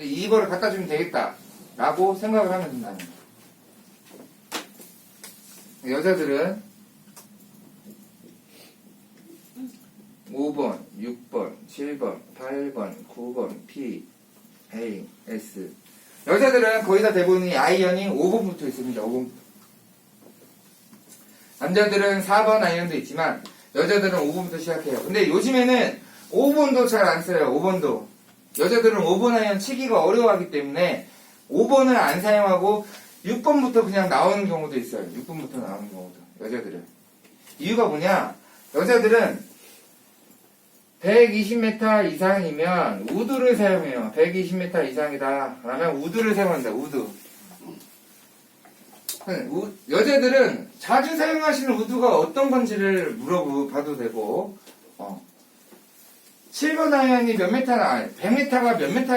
이거를 갖다 주면 되겠다. 라고 생각을 하면 된다는 거예요. 여자들은 5번, 6번, 7번, 8번, 9번, P, A, S. 여자들은 거의 다 대부분이 아이언이 5번부터 있습니다. 5번부터. 남자들은 4번 아이언도 있지만 여자들은 5번부터 시작해요. 근데 요즘에는 5번도 잘 안 써요. 5번도. 여자들은 5번 아이언 치기가 어려워하기 때문에 5번을 안 사용하고 6번부터 그냥 나오는 경우도 있어요. 6번부터 나오는 경우도. 여자들은. 이유가 뭐냐? 여자들은 120m 이상이면 우드를 사용해요. 120m 이상이다. 그러면 우드를 사용한다. 우드. 우- 여자들은 자주 사용하시는 우드가 어떤 건지를 물어봐도 되고, 어. 7번 아이언이 몇 메타나, 아니, 100m가 몇 메타,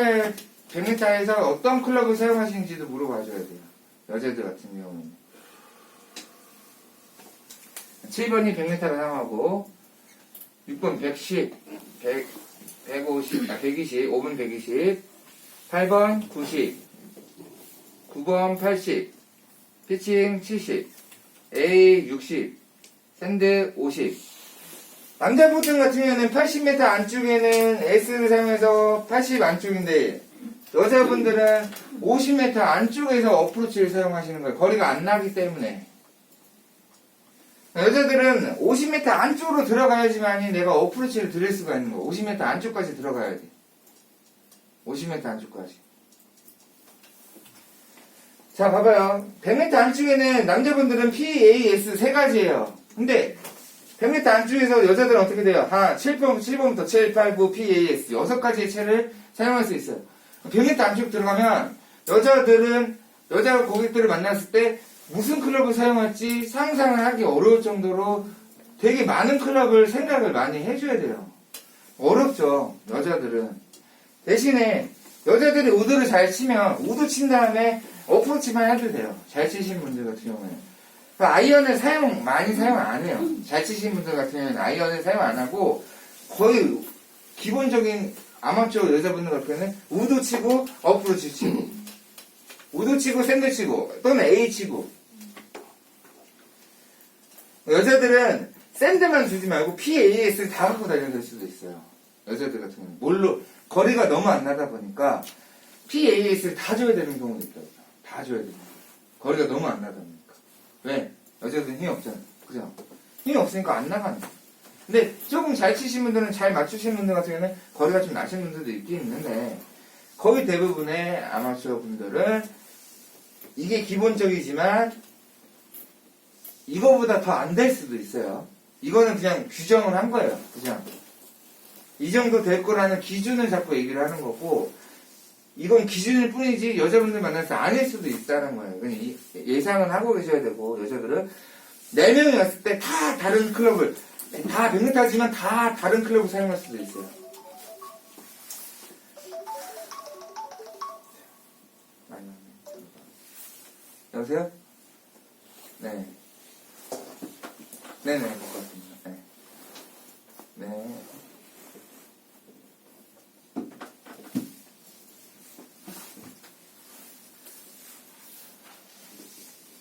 100m에서 어떤 클럽을 사용하시는지도 물어봐줘야 돼요. 여자들 같은 경우는. 7번이 100m를 사용하고, 6번 110, 100, 150, 아, 120, 5번 120, 8번 90, 9번 80, 피칭 70, A 60, 샌드 50. 남자분들 같은 경우에는 80m 안쪽에는 S를 사용해서 80 안쪽인데, 여자분들은 50m 안쪽에서 어프로치를 사용하시는 거예요. 거리가 안 나기 때문에. 여자들은 50m 안쪽으로 들어가야지만이 내가 어프로치를 드릴 수가 있는 거. 50m 안쪽까지 들어가야 돼. 50m 안쪽까지. 자, 봐봐요. 100m 안쪽에는 남자분들은 PAS 세 가지예요. 근데 100m 안쪽에서 여자들은 어떻게 돼요? 하나, 7번, 7번부터 7, 8, 9, PAS 여섯 가지의 채를 사용할 수 있어요. 100m 안쪽 들어가면 여자들은 여자 고객들을 만났을 때 무슨 클럽을 사용할지 상상을 하기 어려울 정도로 되게 많은 클럽을 생각을 많이 해줘야 돼요. 어렵죠, 여자들은. 대신에 여자들이 우드를 잘 치면 우드 친 다음에 어프로치만 해도 돼요. 잘 치시는 분들 같은 경우에는. 그러니까 아이언을 사용, 많이 사용 안 해요. 잘 치시는 분들 같은 경우에는 아이언을 사용 안 하고 거의 기본적인 아마추어 여자분들 같은 경우에는 우드 치고 어프로치 치고 우드 치고 샌드 치고 또는 A 치고 여자들은 샌드만 주지 말고 PAS 다 갖고 다녀야 될 수도 있어요. 여자들 같은 경우는 뭘로 거리가 너무 안 나다 보니까 PAS를 다 줘야 되는 경우도 있다고. 다 줘야 돼요. 거리가 너무 안 나다 보니까. 왜? 여자들은 힘이 없잖아요. 그죠? 힘이 없으니까 안 나가는 거예요. 근데 조금 잘 치신 분들은 잘 맞추시는 분들 같은 경우는 거리가 좀 나시는 분들도 있긴 있는데 거의 대부분의 아마추어 분들은 이게 기본적이지만 이거보다 더 안 될 수도 있어요. 이거는 그냥 규정을 한 거예요. 그냥 이 정도 될 거라는 기준을 잡고 얘기를 하는 거고 이건 기준일 뿐이지 여자분들 때 아닐 수도 있다는 거예요. 그냥 이- 예상은 하고 계셔야 되고 여자들은 네 명이 왔을 때 다 다른 클럽을 다 100m지만 다 다른 클럽을 사용할 수도 있어요. 여보세요? 네. 네네, 것 같습니다. 네. 네.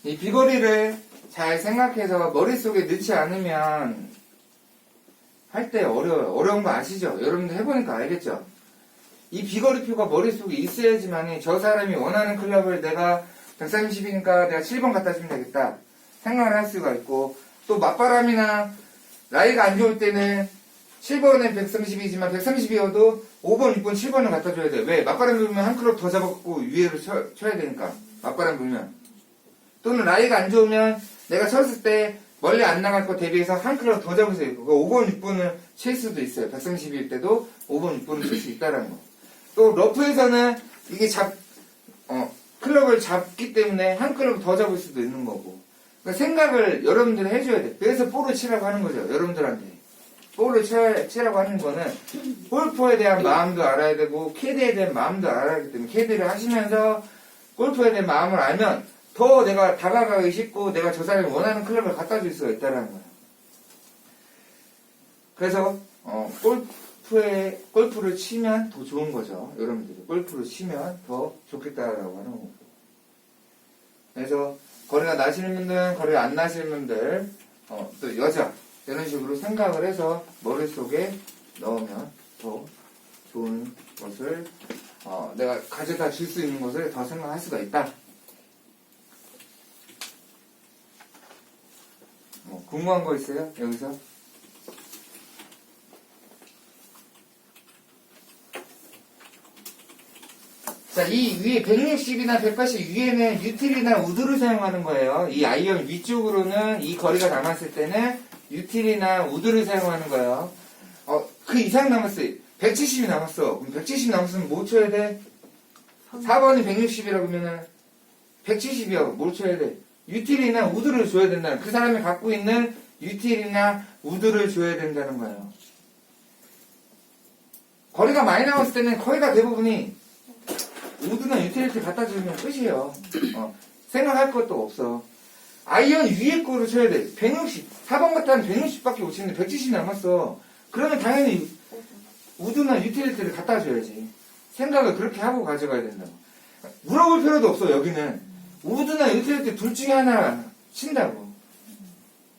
이 비거리를 잘 생각해서 머릿속에 넣지 않으면 할 때 어려워요. 어려운 거 아시죠? 여러분들 해보니까 알겠죠? 이 비거리표가 머릿속에 있어야지만이 저 사람이 원하는 클럽을 내가 130이니까 내가 7번 갖다 주면 되겠다. 생각을 할 수가 있고 또 맞바람이나 라이가 안 좋을 때는 7번에 130이지만 130이어도 5번, 6번, 7번을 갖다 줘야 돼. 왜? 맞바람 불면 한 클럽 더 잡아갖고 위에로 쳐, 쳐야 되니까. 맞바람 불면. 또는 라이가 안 좋으면 내가 쳤을 때 멀리 안 나갈 거 대비해서 한 클럽 더 있고 그 5번, 6번을 칠 수도 있어요. 130일 때도 5번, 6번을 칠 수 있다는 거. 또 러프에서는 이게 잡, 어, 클럽을 잡기 때문에 한 클럽 더 잡을 수도 있는 거고. 그러니까 생각을 여러분들이 해줘야 돼. 그래서 볼을 치라고 하는 거죠. 여러분들한테. 볼을 쳐, 치라고 하는 거는 골프에 대한 마음도 알아야 되고 캐디에 대한 마음도 알아야 하기 때문에 캐디를 하시면서 골프에 대한 마음을 알면 더 내가 다가가기 쉽고 내가 저 사람이 원하는 클럽을 갖다 줄 수가 있다는 거예요. 그래서 어, 골프 골프에, 골프를 치면 더 좋은 거죠. 여러분들이. 골프를 치면 더 좋겠다라고 하는 거고. 그래서, 거리가 나시는 분들, 거리가 안 나시는 분들, 어, 또 여자, 이런 식으로 생각을 해서 머릿속에 넣으면 더 좋은 것을, 어, 내가 가져다 줄 수 있는 것을 더 생각할 수가 있다. 궁금한 거 있어요? 여기서? 자, 이 위에 160이나 180 위에는 유틸이나 우드를 사용하는 거예요. 이 아이언 위쪽으로는 이 거리가 남았을 때는 유틸이나 우드를 사용하는 거예요. 어, 그 이상 남았어요. 170이 남았어. 그럼 170 남았으면 뭐 쳐야 돼? 4번이 160이라고 하면은 170이야. 뭘 쳐야 돼? 유틸이나 우드를 줘야 된다는 그 사람이 갖고 있는 유틸이나 우드를 줘야 된다는 거예요. 거리가 많이 남았을 때는 거의 다 대부분이 우드나 유틸리티 갖다 주면 끝이에요. 어, 생각할 것도 없어. 아이언 위에 거로 쳐야 돼. 160. 4번 같다는 160밖에 못 치는데 170 남았어. 그러면 당연히 우드나 유틸리티를 갖다 줘야지. 생각을 그렇게 하고 가져가야 된다고. 물어볼 필요도 없어, 여기는. 우드나 유틸리티 둘 중에 하나 친다고.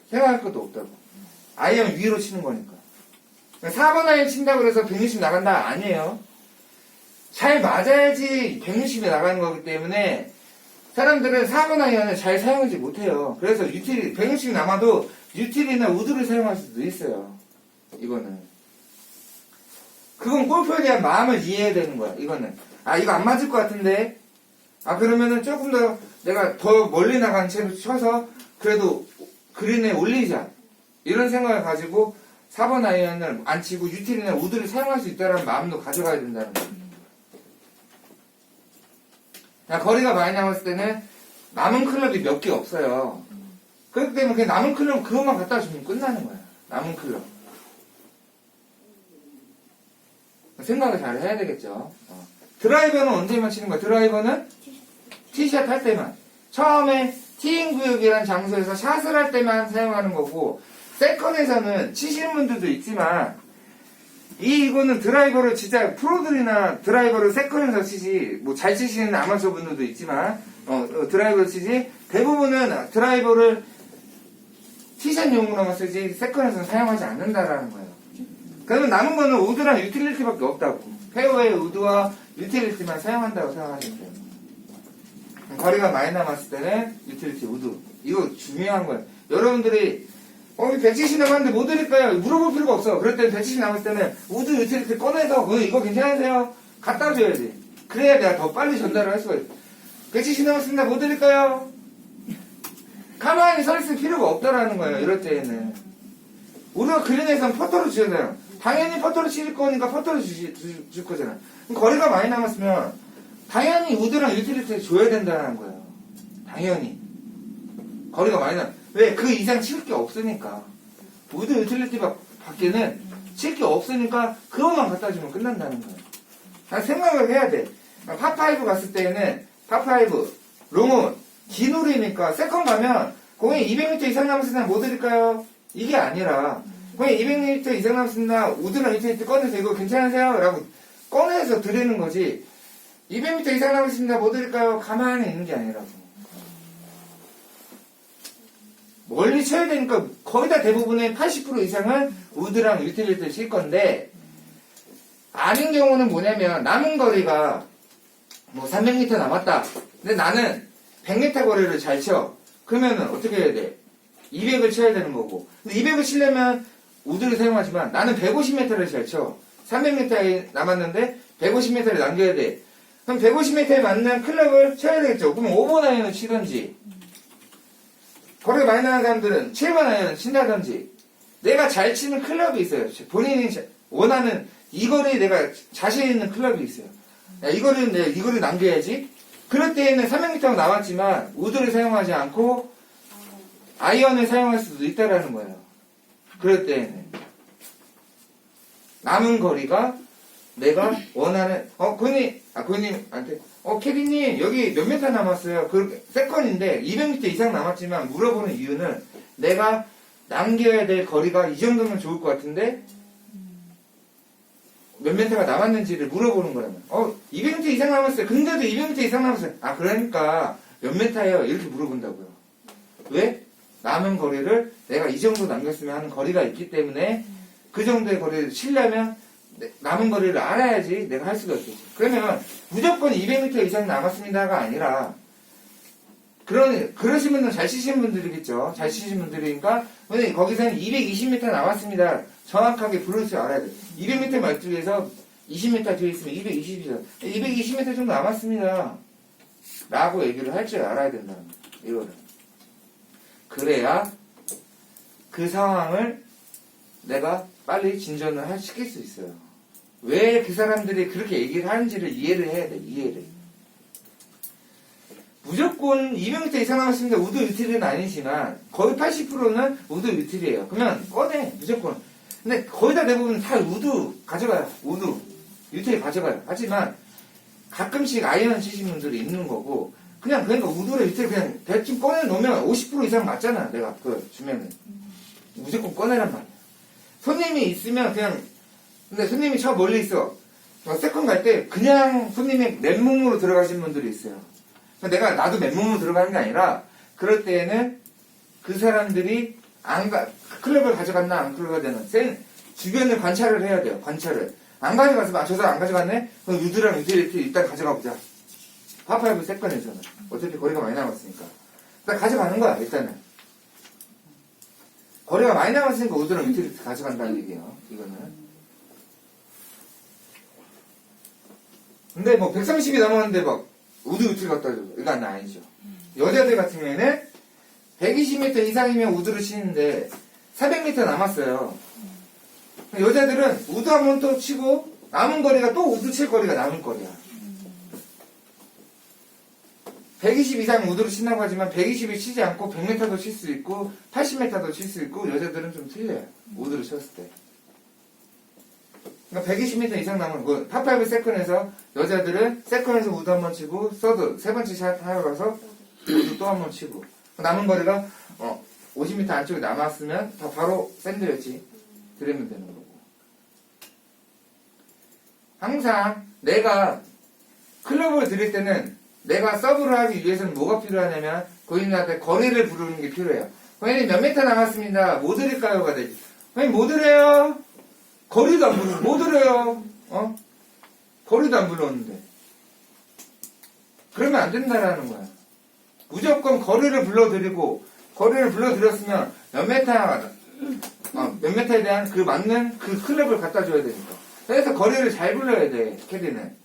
생각할 것도 없다고. 아이언 위로 치는 거니까. 4번 아이언 친다고 해서 160 나간다? 아니에요. 잘 맞아야지 160이 나가는 거기 때문에 사람들은 4번 아이언을 잘 사용하지 못해요. 그래서 유틸, 160이 남아도 유틸이나 우드를 사용할 수도 있어요. 이거는. 그건 골프에 대한 마음을 이해해야 되는 거야, 이거는. 아, 이거 안 맞을 것 같은데. 아, 그러면은 조금 더 내가 더 멀리 나간 채로 쳐서 그래도 그린에 올리자. 이런 생각을 가지고 4번 아이언을 안 치고 유틸이나 우드를 사용할 수 있다는 마음도 가져가야 된다는. 야, 거리가 많이 남았을 때는 남은 클럽이 몇 개 없어요. 그렇기 때문에 그냥 남은 클럽 그것만 갖다 주면 끝나는 거야. 남은 클럽. 생각을 잘 해야 되겠죠. 어. 드라이버는 언제만 치는 거야? 드라이버는 티샷 할 때만. 처음에 티잉 구역이라는 장소에서 샷을 할 때만 사용하는 거고, 세컨에서는 치시는 분들도 있지만, 이 이거는 드라이버를 진짜 프로들이나 드라이버를 세컨에서 치지 뭐 잘 치시는 아마추어 분들도 있지만 어, 어, 드라이버를 치지 대부분은 드라이버를 티샷용으로만 쓰지 세컨에서는 사용하지 않는다라는 거예요. 그러면 남은 거는 우드랑 유틸리티밖에 없다고 페어웨이 우드와 유틸리티만 사용한다고 생각하시면 돼요. 거리가 많이 남았을 때는 유틸리티 우드 이거 중요한 거예요. 여러분들이 어, 170 남았는데 뭐 드릴까요? 물어볼 필요가 없어. 그럴 때는 170 남았을 때는 우드 유틸리티 꺼내서 그 이거 괜찮으세요? 갖다 줘야지. 그래야 내가 더 빨리 전달을 할 수가 있어. 170 남았습니다. 뭐 드릴까요? 가만히 서 있을 필요가 없다라는 거예요. 이럴 때에는. 우리가 그린에서는 퍼터를 주잖아요. 당연히 퍼터를 칠 거니까 퍼터를 주, 주, 줄 거잖아. 거리가 많이 남았으면 당연히 우드랑 유틸리티를 줘야 된다는 거예요. 당연히. 거리가 많이 남. 왜? 그 이상 칠 게 없으니까. 우드 유틸리티 밖- 밖에는 칠 게 없으니까 그것만 갖다 주면 끝난다는 거예요. 아, 생각을 해야 돼. 파5 갔을 때는 파5, 롱은 긴 홀이니까 세컨 가면 공이 200m 이상 남았으면 뭐 드릴까요? 이게 아니라 공이 200m 이상 남았으나 우드랑 유틸리티 꺼내서 이거 괜찮으세요? 라고 꺼내서 드리는 거지 200m 이상 남았습니다. 뭐 드릴까요? 가만히 있는 게 아니라고. 멀리 쳐야 되니까 거의 다 대부분의 80% 이상은 우드랑 유틸리티를 칠 건데 아닌 경우는 뭐냐면 남은 거리가 뭐 300m 남았다. 근데 나는 100m 거리를 잘 쳐. 그러면은 어떻게 해야 돼? 200을 쳐야 되는 거고. 근데 200을 치려면 우드를 사용하지만 나는 150m를 잘 쳐. 300m 남았는데 150m를 남겨야 돼. 그럼 150m에 맞는 클럽을 쳐야 되겠죠. 그럼 5번 아이언을 치든지 거리가 많이 나는 사람들은 7번 아이언을 친다든지 내가 잘 치는 클럽이 있어요. 본인이 자- 원하는 이 거리에 내가 자신 있는 클럽이 있어요. 야, 이 거리는 내가 이 거리 남겨야지. 그럴 때에는 300m가 남았지만 우드를 사용하지 않고 아이언을 사용할 수도 있다라는 거예요. 그럴 때에는 남은 거리가 내가 원하는 어 고객님 아 고객님한테 어 케빈님 여기 몇 미터 남았어요? 그 세컨인데 200m 이상 남았지만 물어보는 이유는 내가 남겨야 될 거리가 이 정도면 좋을 것 같은데 몇 미터가 남았는지를 물어보는 거라면. 어, 200m 이상 남았어요. 근데도 200m 이상 남았어요. 아, 그러니까 몇 미터예요? 이렇게 물어본다고요. 왜? 남은 거리를 내가 이 정도 남겼으면 하는 거리가 있기 때문에 그 정도의 거리를 치려면 내- 남은 거리를 알아야지 내가 할 수가 있겠지. 그러면 무조건 200m 이상 남았습니다가 아니라 그런 분은 잘 치시는 분들이겠죠. 잘 치시는 분들이니까 근데 거기서는 220m 남았습니다. 정확하게 부를 줄 알아야 돼. 200m 말뚝에서 20m 뒤에 있으면 220m. 220m 정도 남았습니다. 라고 얘기를 할 줄 알아야 된다는 거예요. 이거를. 그래야 그 상황을 내가 빨리 진전을 할- 시킬 수 있어요. 왜 그 사람들이 그렇게 얘기를 하는지를 이해를 해야 돼, 이해를. 무조건 200m 이상 남았습니다. 우드 유틸은 아니지만 거의 80%는 우드 유틸이에요. 그러면 꺼내, 무조건. 근데 거의 다 대부분 다 우드 가져가요. 우드. 유틸 가져가요. 하지만 가끔씩 아이언 치신 분들이 있는 거고 그냥 그러니까 우드를 유틸 그냥 대충 꺼내 놓으면 50% 이상 맞잖아. 내가 그 주면은. 무조건 꺼내란 말이야. 손님이 있으면 그냥 근데 손님이 저 멀리 있어. 어, 세컨 갈 때 그냥 손님이 맨몸으로 들어가신 분들이 있어요. 그러니까 내가 나도 맨몸으로 들어가는 게 아니라 그럴 때에는 그 사람들이 안 가, 클럽을 가져갔나 안 가져가되는 센 주변을 관찰을 해야 돼요. 관찰을. 안 가져가서 아, 저 사람 안 가져갔네? 그럼 유드랑 유틸리티 일단 가져가 보자. 파파이브 세컨에서는 어차피 거리가 많이 남았으니까. 일단 가져가는 거야 일단은. 거리가 많이 남았으니까 우드랑 유틸리티 가져간다는 얘기예요. 이거는. 근데 뭐 130이 넘었는데 막 우드 유틸 갖다 줘. 이건 아니죠. 여자들 같은 경우에는 120m 이상이면 우드를 치는데 400m 남았어요. 여자들은 우드 한 번 또 치고 남은 거리가 또 우드 칠 거리가 남은 거리야. 120 이상 우드를 친다고 하지만 120을 치지 않고 100m도 칠 수 있고 80m도 칠 수 있고 여자들은 좀 틀려요. 우드를 쳤을 때. 그러니까 120m 이상 남은 그 파파이브 세컨에서 여자들은 세컨에서 우드 한 번 치고 서드 세 번째 샷 하러 가서 우드 또 한 번 치고 남은 거리가 어, 50m 안쪽에 남았으면 다 바로 샌드웨치 들으면 되는 거고 항상 내가 클럽을 들일 때는 내가 서브를 하기 위해서는 뭐가 필요하냐면 고객님한테 거리를 부르는 게 필요해요. 고객님 몇 메터 남았습니다. 뭐 드릴까요가 되지. 고객님 뭐 드려요? 거리도 안 불러 뭐 드려요? 어? 거리도 안 불렀는데. 그러면 안 된다라는 거야. 무조건 거리를 불러드리고 거리를 불러드렸으면 몇 메타 어, 몇 메타에 대한 그 맞는 그 클럽을 갖다 줘야 되니까. 그래서 거리를 잘 불러야 돼 캐디는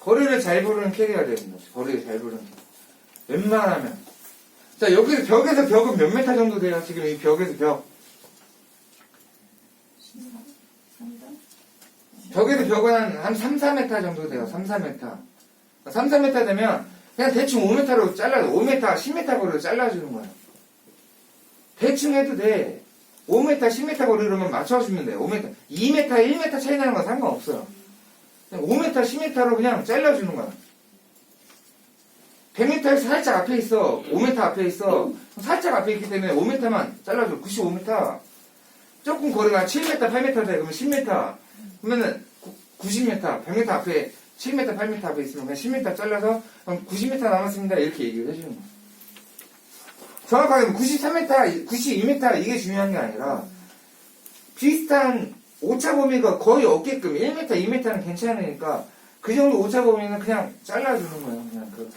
거리를 잘 부르는 캐디가 되는 거지. 거리를 잘 부르는 캐디 웬만하면. 자 여기 벽에서 벽은 몇 메타 정도 돼요? 지금 이 벽에서 벽. 벽에서 벽은 한, 한 3, 4m 정도 돼요. 3, 4m 3, 4m 되면 그냥 대충 5m로 잘라 5m, 10m 거리로 잘라주는 거야. 대충 해도 돼. 5m, 10m 거리로만 맞춰주면 돼. 5m, 2m, 1m 차이 나는 건 상관없어요 5m, 10m로 그냥 잘라주는 거야. 100m에서 살짝 앞에 있어. 5m 앞에 있어. 살짝 앞에 있기 때문에 5m만 잘라줘. 95m 조금 거리가 7m, 8m 돼. 그러면 10m 그러면은 90m, 100m 앞에 7m, 8m 앞에 있으면 그냥 10m 잘라서 한 90m 남았습니다. 이렇게 얘기를 해주는 거야. 정확하게 93m, 92m 이게 중요한 게 아니라 비슷한 오차 범위가 거의 없게끔 1m, 2m는 괜찮으니까 그 정도 오차 범위는 그냥 잘라주는 거예요. 그냥 그렇게.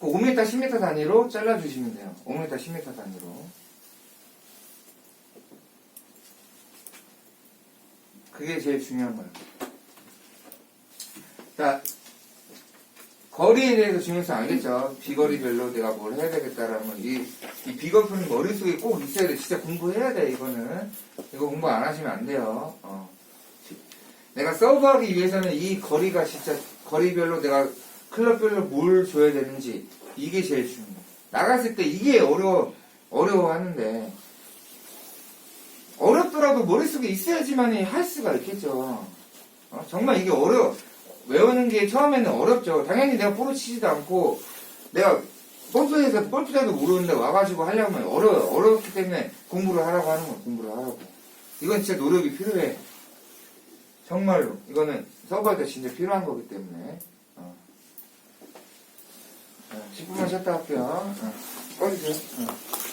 5m, 10m 단위로 잘라주시면 돼요. 5m, 10m 단위로. 그게 제일 중요한 거예요. 자, 거리에 대해서 중요성 알겠죠? 비거리별로 내가 뭘 해야 되겠다라는 건, 이, 이 비거리는 머릿속에 꼭 있어야 돼. 진짜 공부해야 돼, 이거는. 이거 공부 안 하시면 안 돼요. 어. 내가 서브하기 위해서는 이 거리가 진짜, 거리별로 내가 클럽별로 뭘 줘야 되는지, 이게 제일 중요해. 나갔을 때 이게 어려워, 어려워 하는데, 어렵더라도 머릿속에 있어야지만이 할 수가 있겠죠. 어, 정말 이게 어려워. 외우는 게 처음에는 어렵죠. 당연히 내가 볼을 치지도 않고 내가 골프에서 골프자도 모르는데 와가지고 하려면 어려워요. 어렵기 때문에 공부를 하라고 하는 거예요. 공부를 하라고. 이건 진짜 노력이 필요해. 정말로. 이거는 서버할 때 진짜 필요한 거기 때문에. 어. 자, 10분만 쉬었다 할게요. 어. 꺼주세요. 어.